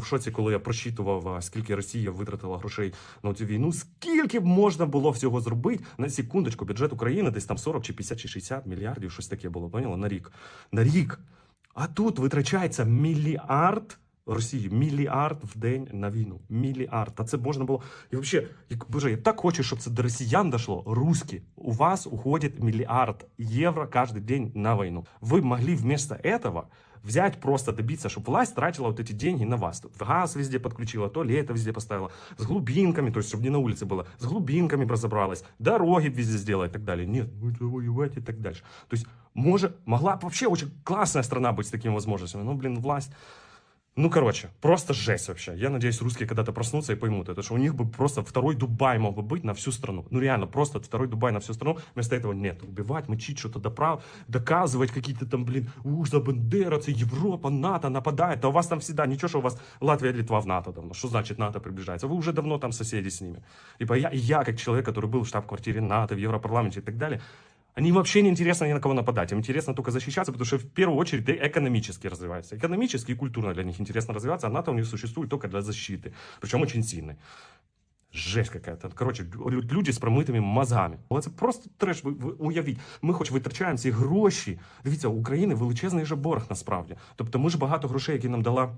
в шоці, коли я прочитував, скільки Росія витратила грошей на цю війну. Скільки б можна було всього зробити на секундочку, бюджет України десь там 40 чи 50 чи 60 мільярдів, щось таке було, Поняло На рік. На рік. А тут витрачається мільярд. Росії мільярд в день на війну. Мільярд. Та це можна було. І взагалі, як боже, я так хочу, щоб це до росіян дошло. Русські, у вас уходить мільярд євро кожен день на війну. Ви могли вместо этого взять просто добиться, чтобы власть тратила вот эти деньги на вас. Тут газ везде подключила, туалеты везде поставила, с глубинками, то есть, чтобы не на улице было, с глубинками разобралась, дороги везде сделала и так далее. Нет, будет воевать и так дальше. То есть, может, могла бы вообще очень классная страна быть с такими возможностями, но, блин, власть ну, короче, просто жесть вообще. Я надеюсь, русские когда-то проснутся и поймут это, что у них бы просто второй Дубай мог бы быть на всю страну. Ну, реально, просто второй Дубай на всю страну. Вместо этого нет. Убивать, мочить, что-то доправ, доказывать какие-то там, блин, уж за Бандера, це Европа, НАТО нападает. Да у вас там всегда, ничего, что у вас Латвия, Литва в НАТО давно. Что значит НАТО приближается? Вы уже давно там соседи с ними. Ибо я, я, как человек, который был в штаб-квартире НАТО, в Европарламенте и так далее, они вообще не интересно ни на кого нападать. Им интересно только защищаться, потому что в первую очередь да, экономически развиваются. Экономически и культурно для них интересно развиваться, а НАТО у них существует только для защиты. Причем очень сильной. Жесть какая-то. Коротше, лю- люди з промитими мозгами. Але це просто треш. Ви, ви уявіть, ми хоч витрачаємо ці гроші. Дивіться, у України величезний же борг насправді. Тобто, ми ж багато грошей, які нам дала.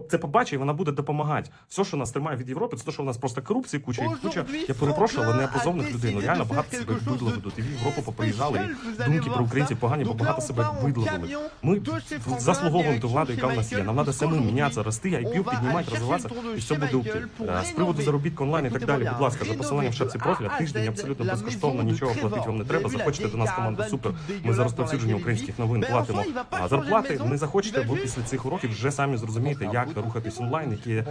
це побачить, і вона буде допомагати. Все, що нас тримає від Європи, це те, що в нас просто корупції куча і куча. Я перепрошую, але не опозовних людей. Ну реально багато себе бидло ведуть. І в Європу поприїжджали, і думки про українців погані, бо багато себе бидло вели. Ми заслуговуємо ту владу, яка в нас є. Нам треба самим мінятися, рости, IQ піднімати, розвиватися, і все буде окей. З приводу заробітку онлайн і так далі. Будь ласка, за посиланням в шапці профіля тиждень абсолютно безкоштовно, нічого платити вам не треба. Захочете до нас команда супер. Ми за розповсюдження українських новин платимо а зарплати. Не захочете, бо після цих уроків вже самі зрозумієте, як рухатись онлайн, які